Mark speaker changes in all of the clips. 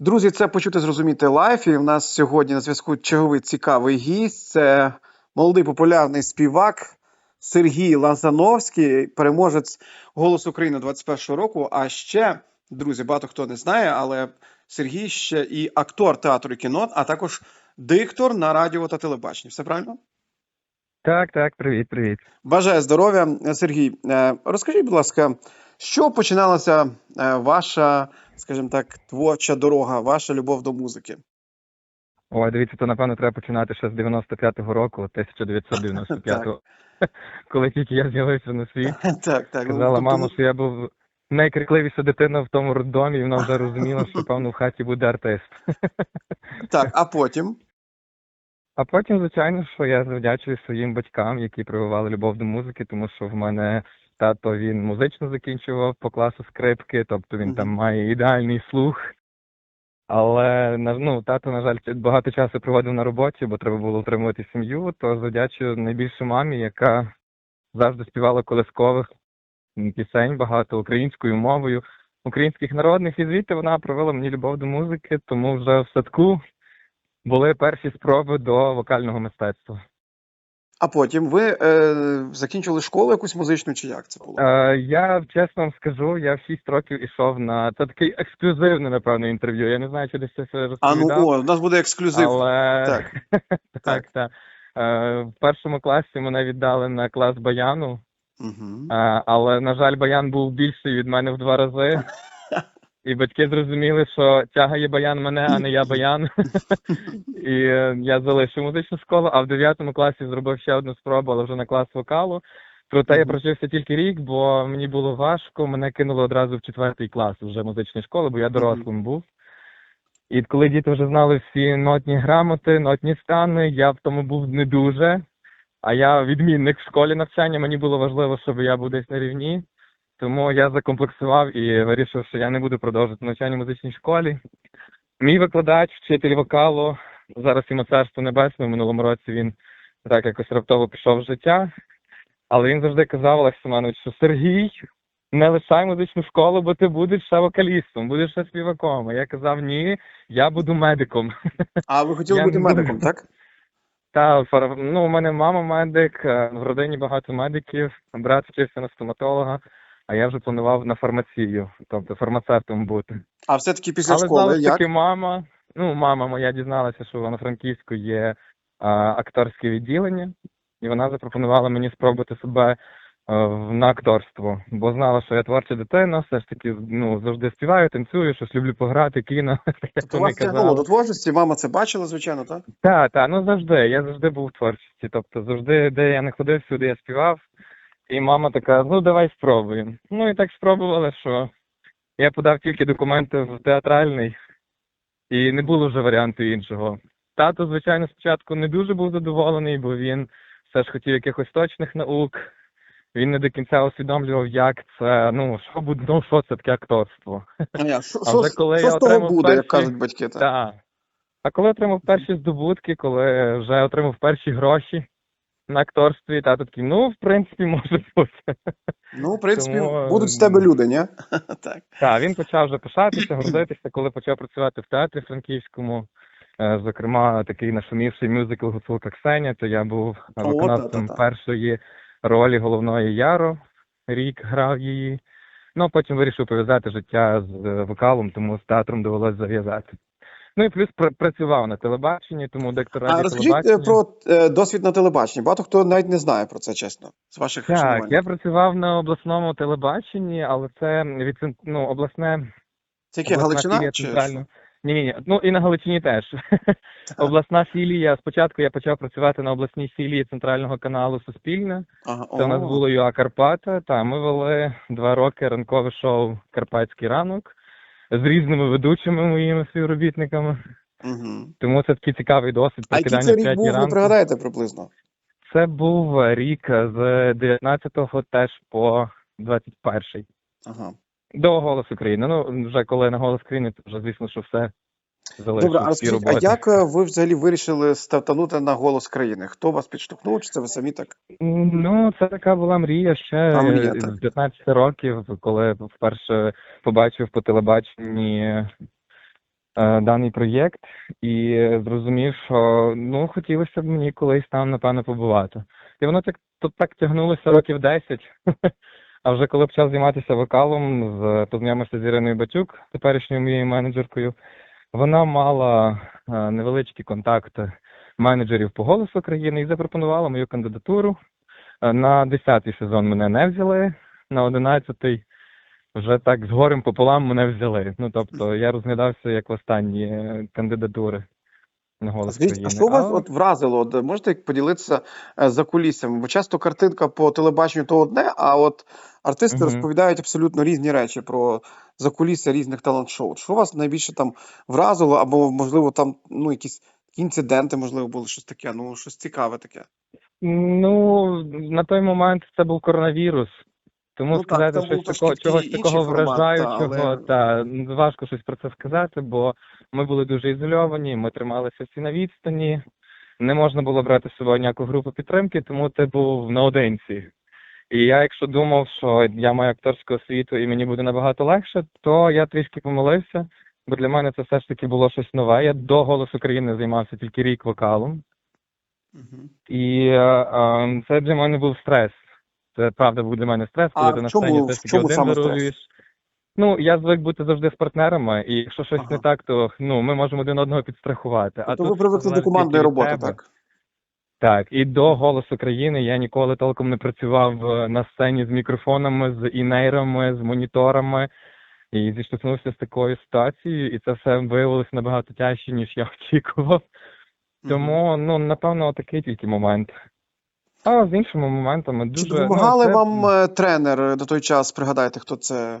Speaker 1: Друзі, це почути зрозуміти лайф. І в нас сьогодні на зв'язку черговий цікавий гість. Це молодий популярний співак Сергій Лазановський, переможець «Голос України 21-го року. А ще, друзі, багато хто не знає, але Сергій ще і актор театру і кіно, а також диктор на радіо та телебаченні. Все правильно?
Speaker 2: Так, так, привіт, привіт.
Speaker 1: Бажаю здоров'я, Сергій. Е, Розкажіть, будь ласка, що починалася е, ваша, скажімо так, творча дорога, ваша любов до музики?
Speaker 2: Ой, дивіться, то напевно треба починати ще з 95-го року, 1995-го, коли тільки я з'явився на світ.
Speaker 1: Так, так. ну,
Speaker 2: Сказала
Speaker 1: тобто,
Speaker 2: мама, що я був найкрикливіша дитина в тому роддомі, і вона вже розуміла, що певно в хаті буде артист.
Speaker 1: Так, а потім.
Speaker 2: А потім, звичайно, що я завдячую своїм батькам, які прививали любов до музики, тому що в мене тато він музично закінчував по класу скрипки, тобто він там має ідеальний слух. Але ну, тато, на жаль, багато часу проводив на роботі, бо треба було утримувати сім'ю. То завдячую найбільше мамі, яка завжди співала колискових пісень багато українською мовою, українських народних, і звідти вона провела мені любов до музики, тому вже в садку були перші спроби до вокального мистецтва.
Speaker 1: А потім ви е, закінчили школу якусь музичну, чи як це було?
Speaker 2: Е, я чесно вам скажу, я в 6 років ішов на це такий ексклюзивне, напевно, інтерв'ю. Я не знаю, чи десь це все
Speaker 1: А ну о, у нас буде ексклюзив.
Speaker 2: Але
Speaker 1: Так.
Speaker 2: так, так. Е, в першому класі мене віддали на клас баяну,
Speaker 1: Угу.
Speaker 2: е, але, на жаль, баян був більший від мене в два рази. І батьки зрозуміли, що тягає баян мене, а не я баян. І е, я залишив музичну школу, а в 9 класі зробив ще одну спробу, але вже на клас вокалу. Проте я прожився тільки рік, бо мені було важко. Мене кинули одразу в четвертий клас вже музичної школи, бо я дорослим був. І коли діти вже знали всі нотні грамоти, нотні стани, я в тому був не дуже. А я відмінник в школі навчання. Мені було важливо, щоб я був десь на рівні. Тому я закомплексував і вирішив, що я не буду продовжувати навчання в музичній школі. Мій викладач, вчитель вокалу, зараз йому царство небесне. В минулому році він так якось раптово пішов в життя. Але він завжди казав Олег Семенович, що Сергій, не лишай музичну школу, бо ти будеш ще вокалістом, будеш ще співаком. А я казав, ні, я буду медиком.
Speaker 1: А ви хотіли
Speaker 2: Я
Speaker 1: бути
Speaker 2: буду.
Speaker 1: медиком, так?
Speaker 2: Та ну, у мене мама медик, е, в родині багато медиків, брат вчився на стоматолога, а я вже планував на фармацію, тобто фармацевтом бути.
Speaker 1: А все-таки після
Speaker 2: Але
Speaker 1: школи як?
Speaker 2: таки мама, ну, мама моя дізналася, що в Івано-Франківську є а, акторське відділення, і вона запропонувала мені спробувати себе е, в- на акторство, бо знала, що я творча дитина, все ж таки ну, завжди співаю, танцюю, щось люблю пограти, кіно. як
Speaker 1: Тобто
Speaker 2: вони
Speaker 1: тягнуло до творчості, мама це бачила, звичайно, так?
Speaker 2: Так, так, ну завжди. Я завжди був в творчості. Тобто завжди, де я не ходив, всюди я співав. І мама така, ну давай спробуємо. Ну і так спробували, що я подав тільки документи в театральний, і не було вже варіанту іншого. Тато, звичайно, спочатку не дуже був задоволений, бо він все ж хотів якихось точних наук. Він не до кінця усвідомлював, як це, ну, що буде, ну, що це таке акторство.
Speaker 1: А
Speaker 2: вже коли
Speaker 1: що
Speaker 2: я
Speaker 1: з того
Speaker 2: отримав
Speaker 1: буде, як кажуть батьки? Так.
Speaker 2: Так. А коли отримав перші здобутки, коли вже отримав перші гроші на акторстві, тато такий, ну, в принципі, може бути.
Speaker 1: Ну, в принципі,
Speaker 2: Тому,
Speaker 1: будуть з тебе люди, ні? так.
Speaker 2: Так, він почав вже пишатися, гордитися, коли почав працювати в театрі франківському. Е, Зокрема, такий нашумівший мюзикл Гуцулка Ксеня, то я був
Speaker 1: О,
Speaker 2: виконавцем
Speaker 1: та-та-та.
Speaker 2: першої ролі головної Яро. Рік грав її. Ну, а потім вирішив пов'язати життя з е, вокалом, тому з театром довелося зав'язати. Ну і плюс пр- працював на телебаченні, тому диктор
Speaker 1: А розкажіть е, про е, досвід на телебаченні. Багато хто навіть не знає про це, чесно, з ваших
Speaker 2: Так,
Speaker 1: шанувань.
Speaker 2: я працював на обласному телебаченні, але це від ну, обласне
Speaker 1: Це яке, Галичина? Чи...
Speaker 2: Ні, ні, ні. Ну і на Галичині теж. Обласна філія. Спочатку я почав працювати на обласній філії центрального каналу Суспільне.
Speaker 1: Ага,
Speaker 2: Це у нас було ЮА Карпата. Та ми вели два роки ранкове шоу Карпатський ранок з різними ведучими моїми співробітниками.
Speaker 1: Угу.
Speaker 2: Тому це такий цікавий досвід
Speaker 1: А який це рік
Speaker 2: був,
Speaker 1: був, ви пригадаєте приблизно?
Speaker 2: Це був рік з 19-го теж по 21-й.
Speaker 1: Ага.
Speaker 2: До «Голос України». Ну, вже коли на «Голос України», то вже, звісно, що все
Speaker 1: Добре, а розкажіть, а як е, ви взагалі вирішили стартанути на голос країни? Хто вас підштовхнув, чи це ви самі так?
Speaker 2: Ну, це така була мрія ще
Speaker 1: мрія,
Speaker 2: з 15 років, коли вперше побачив по телебаченні е, даний проєкт і зрозумів, що ну хотілося б мені колись там напевно побувати. І воно так тут так тягнулося років 10. А вже коли почав займатися вокалом, з познайомився з Іриною Батюк, теперішньою моєю менеджеркою. Вона мала невеличкий невеличкі контакти менеджерів по голосу країни і запропонувала мою кандидатуру. Е, На 10-й сезон мене не взяли, на 11-й вже так з горем пополам мене взяли. Ну тобто я розглядався як в останні е, кандидатури голос
Speaker 1: Скажіть, а що вас
Speaker 2: А-
Speaker 1: от вразило? От можете поділитися е, за кулісами? Бо часто картинка по телебаченню то одне, а от артисти
Speaker 2: Мгм.
Speaker 1: розповідають абсолютно різні речі про закулісся різних талант-шоу. Що вас найбільше там вразило, або можливо там ну якісь інциденти, можливо, були щось таке, ну щось цікаве таке.
Speaker 2: Ну, на той момент це був коронавірус. Тому
Speaker 1: Ну
Speaker 2: сказати
Speaker 1: був
Speaker 2: щось такого, чогось такого
Speaker 1: формат, та, але-
Speaker 2: та важко щось про це сказати, бо ми були дуже ізольовані, ми трималися всі на відстані, не можна було брати з собою ніяку групу підтримки, тому ти був наодинці. І я, якщо думав, що я маю акторську освіту і мені буде набагато легше, то я трішки помилився, бо для мене це все ж таки було щось нове. Я до голосу країни займався тільки рік вокалом.
Speaker 1: Мгм.
Speaker 2: І е, е, це для мене був стрес. Це правда був для мене стрес, коли
Speaker 1: А
Speaker 2: ти на сцені все ж таки один. Ну, я звик бути завжди з партнерами, і якщо щось не так, то ну ми можемо один одного підстрахувати.
Speaker 1: Тобто
Speaker 2: а
Speaker 1: ви
Speaker 2: тут
Speaker 1: привикли до командної роботи,
Speaker 2: тебе.
Speaker 1: так?
Speaker 2: Так, і до голосу країни я ніколи толком не працював е, на сцені з мікрофонами, з інейрами, з моніторами. І зіштовхнувся з такою ситуацією, і це все виявилося набагато тяжче, ніж я очікував. Тому, ну, напевно, такий тільки момент. А з іншими моментами дуже.
Speaker 1: Чи допомагали
Speaker 2: ну, це-
Speaker 1: вам е, тренер на той час? Пригадайте, хто це?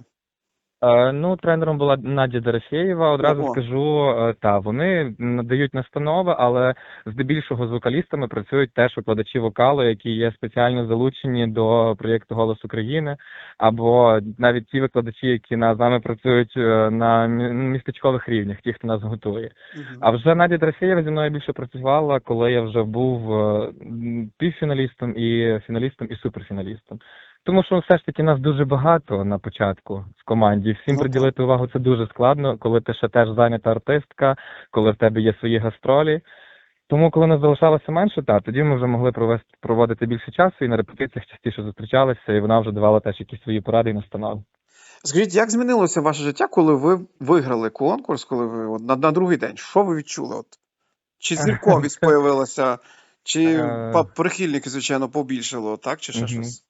Speaker 2: Е, Ну, тренером була Надя Дорофєєва. Одразу
Speaker 1: Ого.
Speaker 2: скажу, е, та вони надають настанови, але здебільшого з вокалістами працюють теж викладачі вокалу, які є спеціально залучені до проєкту Голос України, або навіть ті викладачі, які з нами працюють е, на мі- містечкових рівнях, ті, хто нас готує.
Speaker 1: Мгм.
Speaker 2: А вже Надя Дорофєєва зі мною більше працювала, коли я вже був півфіналістом і фіналістом, і суперфіналістом. Тому що все ж таки нас дуже багато на початку в команді. Всім
Speaker 1: Ну,
Speaker 2: приділити увагу це дуже складно, коли ти ще теж зайнята артистка, коли в тебе є свої гастролі. Тому, коли нас залишалося менше, та тоді ми вже могли провести проводити більше часу і на репетиціях частіше зустрічалися, і вона вже давала теж якісь свої поради і настанови.
Speaker 1: Скажіть, як змінилося ваше життя, коли ви виграли конкурс, коли ви от, на, на другий день? Що ви відчули? От? Чи зірковість появилася, чи
Speaker 2: Е.
Speaker 1: прихильників, звичайно, побільшало, так? Чи ще щось?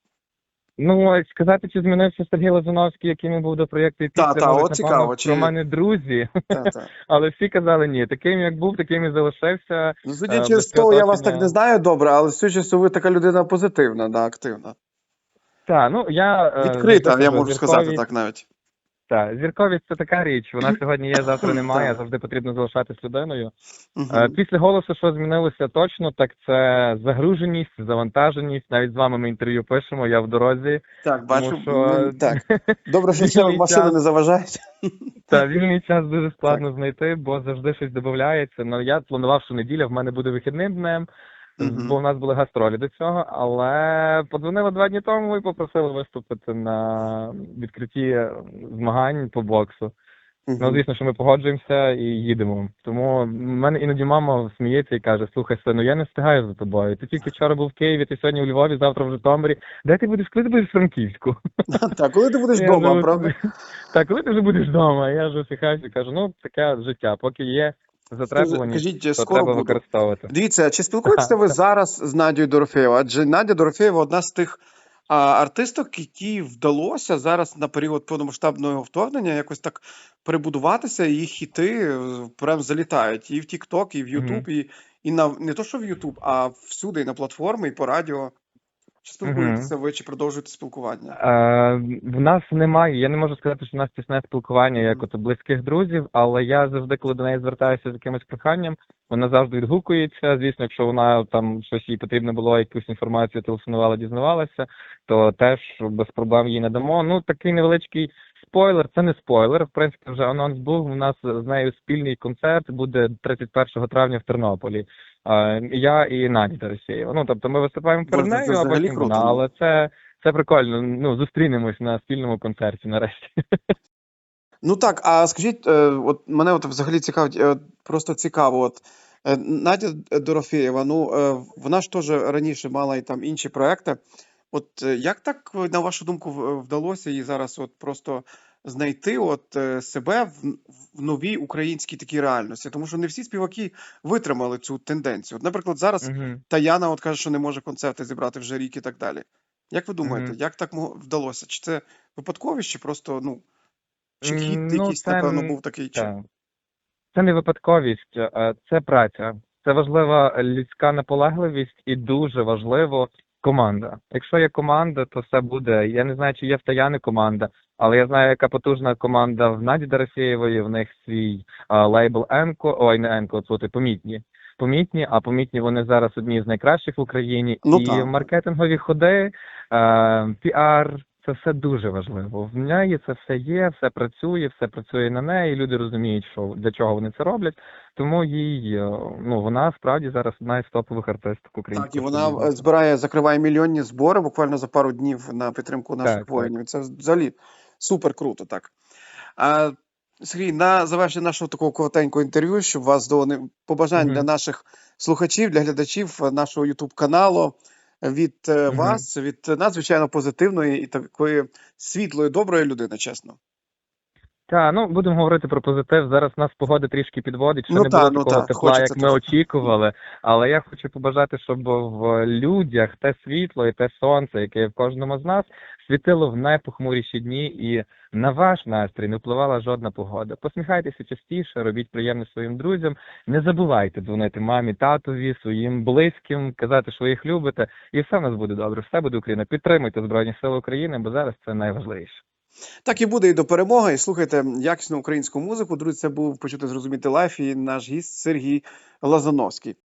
Speaker 2: Ну, сказати, чи змінився Сергій Лазуновський, яким він був до проєкту, і
Speaker 1: Та,
Speaker 2: після
Speaker 1: та, от
Speaker 2: напевно,
Speaker 1: цікаво, чи-
Speaker 2: про мене друзі.
Speaker 1: Та, та.
Speaker 2: Але всі казали ні, таким як був, таким і залишився.
Speaker 1: Ну,
Speaker 2: Е,
Speaker 1: судячи з того, я вас так не знаю добре, але судячи з того, ви така людина позитивна, да, активна.
Speaker 2: Так, ну я е,
Speaker 1: Відкрита, я можу сказати так навіть.
Speaker 2: Так, зірковість це така річ. Вона сьогодні є, завтра немає. Завжди потрібно залишатись людиною. Е, Після голосу, що змінилося точно, так це загруженість, завантаженість. Навіть з вами ми інтерв'ю пишемо. Я в дорозі.
Speaker 1: Так, бачу.
Speaker 2: Тому що
Speaker 1: Так. Добре, що машини не заважають.
Speaker 2: Та вільний час дуже складно знайти, бо завжди щось додається. Ну я планував, що неділя в мене буде вихідним днем,
Speaker 1: Мгм.
Speaker 2: бо в нас були гастролі до цього. Але подзвонили два дні тому і попросили виступити на відкритті змагань по боксу. Ну, звісно, що ми погоджуємося і їдемо. Тому в мене іноді мама сміється і каже: слухай, сину, я не встигаю за тобою. Ти тільки вчора був в Києві, ти сьогодні у Львові, завтра в Житомирі. Де ти будеш? Коли ти будеш в Франківську?
Speaker 1: Так, коли ти будеш вдома, правда?
Speaker 2: Так, коли ти вже будеш вдома? Я вже усміхаюся і кажу, ну таке життя, поки є затребуваність,
Speaker 1: Кажіть,
Speaker 2: то
Speaker 1: скоро
Speaker 2: треба
Speaker 1: буду.
Speaker 2: використовувати.
Speaker 1: Дивіться, чи спілкуєтеся ви зараз з Надією Дорофєєвою? Адже Надя Дорофєєва одна з тих а, артисток, які вдалося зараз на період повномасштабного вторгнення якось так перебудуватися, і їх хіти е, прям залітають і в TikTok, і в YouTube, і, і на не то, що в YouTube, а всюди, і на платформи, і по радіо. Чи спілкуєтеся ви, чи продовжуєте спілкування?
Speaker 2: Е, в нас немає, я не можу сказати, що в нас тісне спілкування як от близьких друзів, але я завжди, коли до неї звертаюся з якимось проханням, вона завжди відгукується. Звісно, якщо вона там щось їй потрібно було, якусь інформацію телефонувала, дізнавалася, то теж без проблем їй надамо. Ну такий невеличкий спойлер, це не спойлер. В принципі, вже анонс був. У нас з нею спільний концерт буде 31 травня в Тернополі. Я і Надя Тарасєєва. Ну тобто ми виступаємо перед
Speaker 1: Боже, це
Speaker 2: нею, а потім вона. Але це це прикольно. Ну, зустрінемось на спільному концерті нарешті.
Speaker 1: Ну так, а скажіть, е, от мене от взагалі цікавить, е, просто цікаво, от е, Надя Дорофєєва, ну вона ж теж раніше мала і там інші проекти. От е, як так, е, на вашу думку, вдалося їй зараз от просто знайти от е, себе в, в новій українській такій реальності? Тому що не всі співаки витримали цю тенденцію. От, наприклад, зараз
Speaker 2: Угу.
Speaker 1: Таяна от каже, що не може концерти зібрати вже рік і так далі. Як ви думаєте,
Speaker 2: Мгм.
Speaker 1: як так мо- вдалося? Чи це випадковість, чи просто, ну, чи
Speaker 2: М,
Speaker 1: хід
Speaker 2: ну,
Speaker 1: якийсь,
Speaker 2: це
Speaker 1: напевно,
Speaker 2: н-
Speaker 1: був такий, чи.
Speaker 2: Це не випадковість, е, це праця. Це важлива людська наполегливість і дуже важливо команда. Якщо є команда, то все буде. Я не знаю, чи є в Таяни команда, але я знаю, яка потужна команда в Наді Дорофєєвої. В них свій а, лейбл Енко, ой, не Енко, це помітні. Помітні, а помітні вони зараз одні з найкращих в Україні.
Speaker 1: Ну,
Speaker 2: і
Speaker 1: так.
Speaker 2: маркетингові ходи, е, піар, це все дуже важливо. В неї це все є, все працює, все працює на неї. Люди розуміють, що для чого вони це роблять. Тому їй е, ну вона справді зараз одна із топових артисток України.
Speaker 1: Так, і вона збирає, закриває мільйонні збори буквально за пару днів на підтримку наших
Speaker 2: Так, так.
Speaker 1: воїнів. Це взагалі супер круто, так. А, Сергій, на завершення нашого такого коротенького інтерв'ю, щоб вас до побажань
Speaker 2: Мгм.
Speaker 1: для наших слухачів, для глядачів нашого Ютуб каналу від е, вас, від надзвичайно позитивної і такої світлої, доброї людини, чесно.
Speaker 2: Так, ну будемо говорити про позитив. Зараз нас погода трішки підводить, що
Speaker 1: Ну
Speaker 2: не
Speaker 1: та,
Speaker 2: було
Speaker 1: ну
Speaker 2: такого
Speaker 1: та,
Speaker 2: тепла,
Speaker 1: хочеться
Speaker 2: як ми
Speaker 1: трохи.
Speaker 2: очікували. Але я хочу побажати, щоб в людях те світло і те сонце, яке є в кожному з нас, світило в найпохмуріші дні і на ваш настрій не впливала жодна погода. Посміхайтеся частіше, робіть приємне своїм друзям. Не забувайте дзвонити мамі, татові, своїм близьким, казати, що ви їх любите, і все в нас буде добре. Все буде Україна. Підтримуйте Збройні Сили України, бо зараз це найважливіше.
Speaker 1: Так і буде і до перемоги. І слухайте якісну українську музику. Друзі, це був почути зрозуміти лайф і наш гість Сергій Лазановський.